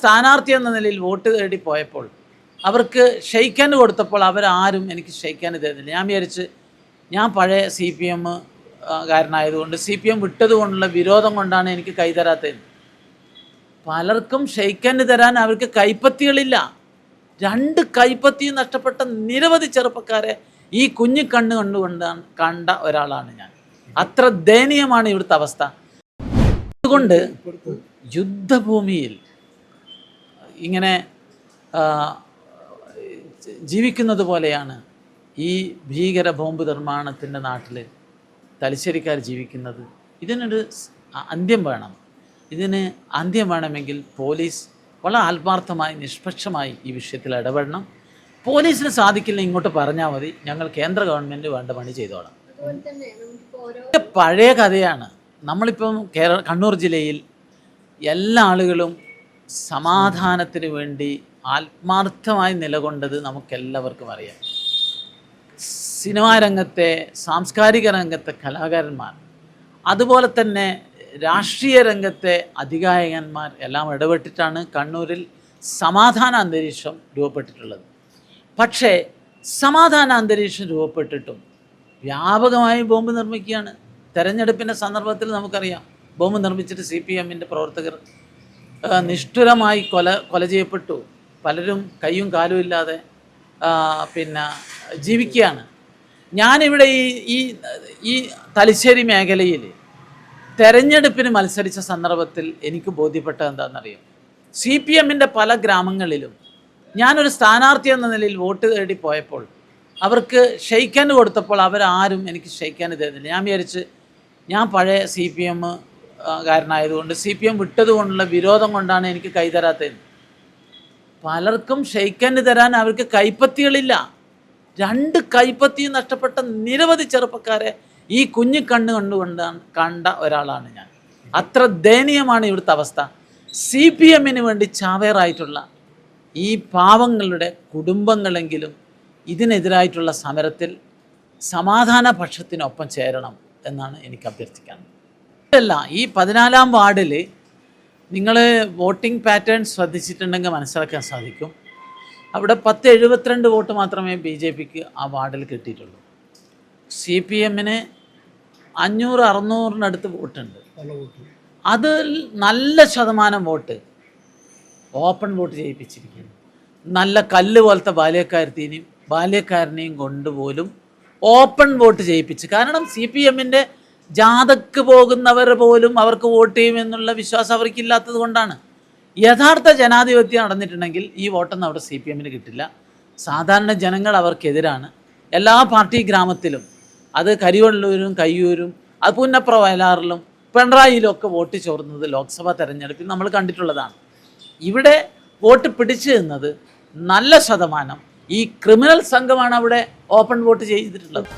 സ്ഥാനാർത്ഥി എന്ന നിലയിൽ വോട്ട് തേടി പോയപ്പോൾ അവർക്ക് ഷെയ്ക്കാൻ കൊടുത്തപ്പോൾ അവരാരും എനിക്ക് ഷെയ്ക്കാൻ തരുന്നില്ല. ഞാൻ വിചാരിച്ച് ഞാൻ പഴയ സി പി എം കാരനായതുകൊണ്ട് സി പി എം വിട്ടതുകൊണ്ടുള്ള വിരോധം കൊണ്ടാണ് എനിക്ക് കൈതരാത്തത് പലർക്കും ഷെയ്ക്കാൻ തരാൻ അവർക്ക് കൈപ്പത്തികളില്ല. രണ്ട് കൈപ്പത്തിയും നഷ്ടപ്പെട്ട നിരവധി ചെറുപ്പക്കാരെ ഈ കുഞ്ഞു കണ്ണ് കണ്ടുകൊണ്ടാണ് കണ്ട ഒരാളാണ് ഞാൻ. അത്ര ദയനീയമാണ് ഇവിടുത്തെ അവസ്ഥ. അതുകൊണ്ട് യുദ്ധഭൂമിയിൽ ഇങ്ങനെ ജീവിക്കുന്നത് പോലെയാണ് ഈ ഭീകര ബോംബ് നിർമ്മാണത്തിന്റെ നാട്ടിൽ തലശ്ശേരിക്കാർ ജീവിക്കുന്നത്. ഇതിനൊരു അന്ത്യം വേണം. ഇതിന് അന്ത്യം വേണമെങ്കിൽ പോലീസ് വളരെ ആത്മാർത്ഥമായി നിഷ്പക്ഷമായി ഈ വിഷയത്തിൽ ഇടപെടണം. പോലീസിന് സാധിക്കില്ല ഇങ്ങോട്ട് പറഞ്ഞാൽ മതി. ഞങ്ങൾ കേന്ദ്ര ഗവൺമെന്റ് വേണ്ട പണി ചെയ്തോളാം. പഴയ കഥയാണ്. നമ്മളിപ്പം കേരള കണ്ണൂർ ജില്ലയിൽ എല്ലാ ആളുകളും സമാധാനത്തിന് വേണ്ടി ആത്മാർത്ഥമായി നിലകൊണ്ടത് നമുക്കെല്ലാവർക്കും അറിയാം. സിനിമാ രംഗത്തെ സാംസ്കാരിക രംഗത്തെ കലാകാരന്മാർ അതുപോലെ തന്നെ രാഷ്ട്രീയ രംഗത്തെ അധികായകന്മാർ എല്ലാം ഇടപെട്ടിട്ടാണ് കണ്ണൂരിൽ സമാധാന അന്തരീക്ഷം രൂപപ്പെട്ടിട്ടുള്ളത്. പക്ഷേ സമാധാന അന്തരീക്ഷം രൂപപ്പെട്ടിട്ടും വ്യാപകമായി ബോംബ് നിർമ്മിക്കുകയാണ്. തെരഞ്ഞെടുപ്പിന്റെ സന്ദർഭത്തിൽ നമുക്കറിയാം. ബോംബ് നിർമ്മിച്ചിട്ട് സി പി എമ്മിന്റെ പ്രവർത്തകർ നിഷ്ഠുരമായി കൊല കൊല ചെയ്യപ്പെട്ടു. പലരും കൈയും കാലും ഇല്ലാതെ പിന്നെ ജീവിക്കുകയാണ്. ഞാനിവിടെ ഈ ഈ ഈ തലശ്ശേരി മേഖലയിൽ തെരഞ്ഞെടുപ്പിന് മത്സരിച്ച സന്ദർഭത്തിൽ എനിക്ക് ബോധ്യപ്പെട്ടത് എന്താണെന്നറിയാം? സി പി എമ്മിന്റെ പല ഗ്രാമങ്ങളിലും ഞാനൊരു സ്ഥാനാർത്ഥി എന്ന നിലയിൽ വോട്ട് തേടി പോയപ്പോൾ അവർക്ക് ഷെയ്ക്കാൻ കൊടുത്തപ്പോൾ അവരാരും എനിക്ക് ഷെയ്ക്കാൻ തരുന്നില്ല. ഞാൻ വിചാരിച്ച് ഞാൻ പഴയ സി പി എം കാരനായതുകൊണ്ട് സി പി എം വിട്ടതുകൊണ്ടുള്ള വിരോധം കൊണ്ടാണ് എനിക്ക് കൈതരാത്തത് പലർക്കും ഷെയ്ക്കന് തരാൻ അവർക്ക് കൈപ്പത്തികളില്ല. രണ്ട് കൈപ്പത്തിയും നഷ്ടപ്പെട്ട നിരവധി ചെറുപ്പക്കാരെ ഈ കുഞ്ഞു കണ്ണ് കണ്ടുകൊണ്ടാണ് കണ്ട ഒരാളാണ് ഞാൻ. അത്ര ദയനീയമാണ് ഇവിടുത്തെ അവസ്ഥ. സി പി എമ്മിന് വേണ്ടി ചാവേറായിട്ടുള്ള ഈ പാവങ്ങളുടെ കുടുംബങ്ങളെങ്കിലും ഇതിനെതിരായിട്ടുള്ള സമരത്തിൽ സമാധാന പക്ഷത്തിനൊപ്പം ചേരണം എന്നാണ് എനിക്ക് അഭ്യർത്ഥിക്കാനുള്ളത് അല്ല ഈ പതിനാലാം വാർഡിൽ നിങ്ങൾ വോട്ടിംഗ് പാറ്റേൺ ശ്രദ്ധിച്ചിട്ടുണ്ടെങ്കിൽ മനസ്സിലാക്കാൻ സാധിക്കും. അവിടെ പത്ത് എഴുപത്തിരണ്ട് വോട്ട് മാത്രമേ ബി ജെ പിക്ക് ആ വാർഡിൽ കിട്ടിയിട്ടുള്ളൂ. സി പി എമ്മിന് അഞ്ഞൂറ് അറുന്നൂറിനടുത്ത് വോട്ടുണ്ട്. അതിൽ നല്ല ശതമാനം വോട്ട് ഓപ്പൺ വോട്ട് ചെയ്യിപ്പിച്ചിരിക്കുന്നു നല്ല കല്ല് പോലത്തെ ബാല്യക്കാരത്തിനെയും ബാല്യക്കാരനെയും കൊണ്ടുപോലും ഓപ്പൺ വോട്ട് ചെയ്യിപ്പിച്ച് കാരണം സി പി എമ്മിന്റെ ജാഥക്ക് പോകുന്നവർ പോലും അവർക്ക് വോട്ട് ചെയ്യുമെന്നുള്ള വിശ്വാസം അവർക്കില്ലാത്തത് കൊണ്ടാണ്. യഥാർത്ഥ ജനാധിപത്യം നടന്നിട്ടുണ്ടെങ്കിൽ ഈ വോട്ടൊന്നും അവിടെ സി പി എമ്മിന് കിട്ടില്ല. സാധാരണ ജനങ്ങൾ അവർക്കെതിരാണ്. എല്ലാ പാർട്ടി ഗ്രാമത്തിലും അത് കരിവള്ളൂരും കയ്യൂരും അത് പുന്നപ്ര വയലാറിലും പിണറായിലും ഒക്കെ വോട്ട് ചോർന്നത് ലോക്സഭാ തെരഞ്ഞെടുപ്പിൽ നമ്മൾ കണ്ടിട്ടുള്ളതാണ്. ഇവിടെ വോട്ട് പിടിച്ചു നിന്നത് നല്ല ശതമാനം ഈ ക്രിമിനൽ സംഘമാണ് അവിടെ ഓപ്പൺ വോട്ട് ചെയ്തിട്ടുള്ളത്.